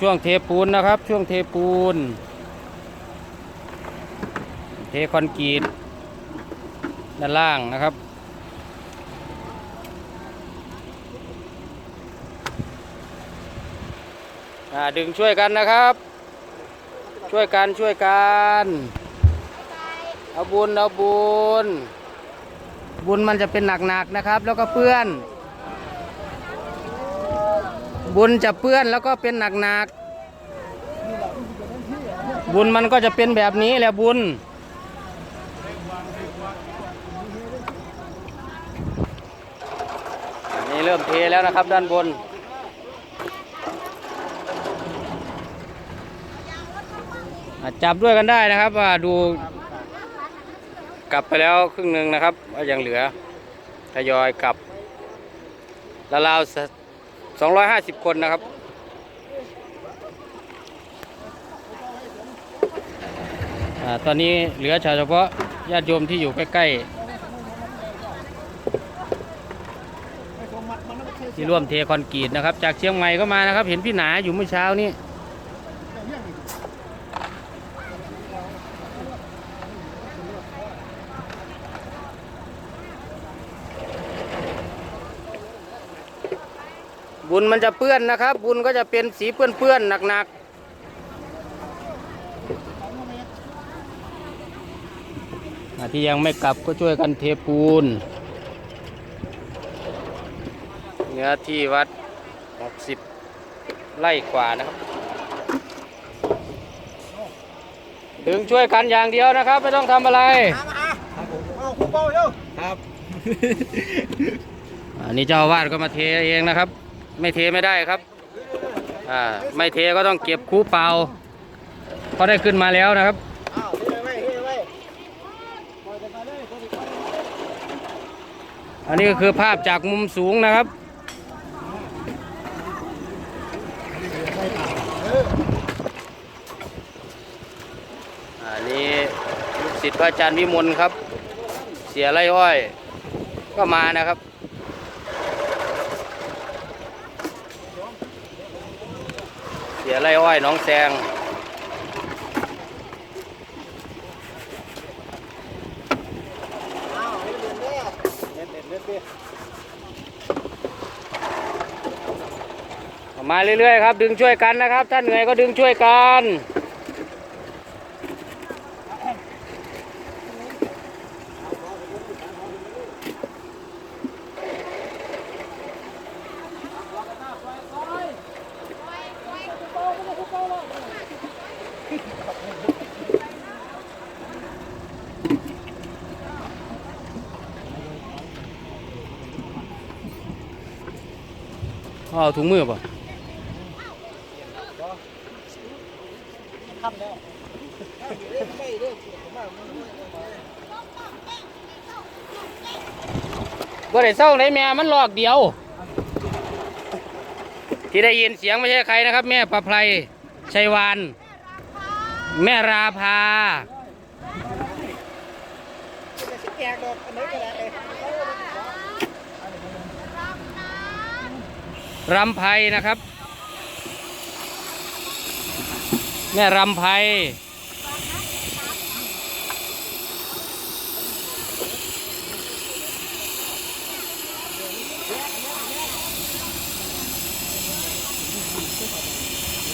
ช่วงเทปูนนะครับ ช่วงเทปูน เทคอนกรีตด้านล่างนะครับ ดึงช่วยกันนะครับ ช่วยกันช่วยกันเอาบุญเอาบุญบุญมันจะเป็นหนักๆนะครับ แล้วก็เปื้อน บุญจะเปื้อนแล้วก็เป็นหนักๆบุญมันก็จะเป็นแบบนี้แหละบุญ นี่เริ่มเทแล้วนะครับด้านบนจับด้วยกันได้นะครับว่าดู กลับไปแล้วครึ่งหนึ่งนะครับว่ายังเหลือทยอยกลับราวสองร้อยห้า สิบคนนะครับอตอนนี้เหลือเฉพาะญาติโยมที่อยู่ใกล้ๆที่ร่วมเทคอนกรีตนะครับ จากเชียงใหม่ก็มานะครับ เห็นพี่หนาอยู่เมื่อเช้านี้ บุญมันจะเปื้อนนะครับ บุญก็จะเป็นสีเปื้อนๆหนักๆอ่าที่ยังไม่กลับก็ช่วยกันเทปูน เนื้อที่วัด 60 ไร่กว่านะครับ ถึงช่วยกันอย่างเดียวนะครับ ไม่ต้องทำอะไรเอาคู่เป้าเร็วครับอันนี้เจ้าอาวาดก็มาเทเองนะครับ ไม่เทไม่ได้ครับอ่าไม่เทก็ต้องเก็บคูเปล่าเพราะได้ขึ้นมาแล้วนะครับอันนี้ก็คือภาพจากมุมสูงนะครับอันนี้ลูกศิษย์พระอาจารย์วิมลครับ เสียไรอ้อย ก็มานะครับ สียไรอ้อยน้องแซงมาเรื่อยๆครับ ดึงช่วยกันนะครับ ท่าเหนื่อยก็ดึงช่วยกัน เอาถุงมือป่ะวันบ่ได้เศร้าไหนแม่มันหลอกเดียว ที่ได้ยินเสียงไม่ใช่ใครนะครับ แม่ประไพรชัยวาน แม่ราภาแกงดอกอันไหนก็ได้เอ้ย รำไพนะครับ แม่รำไพ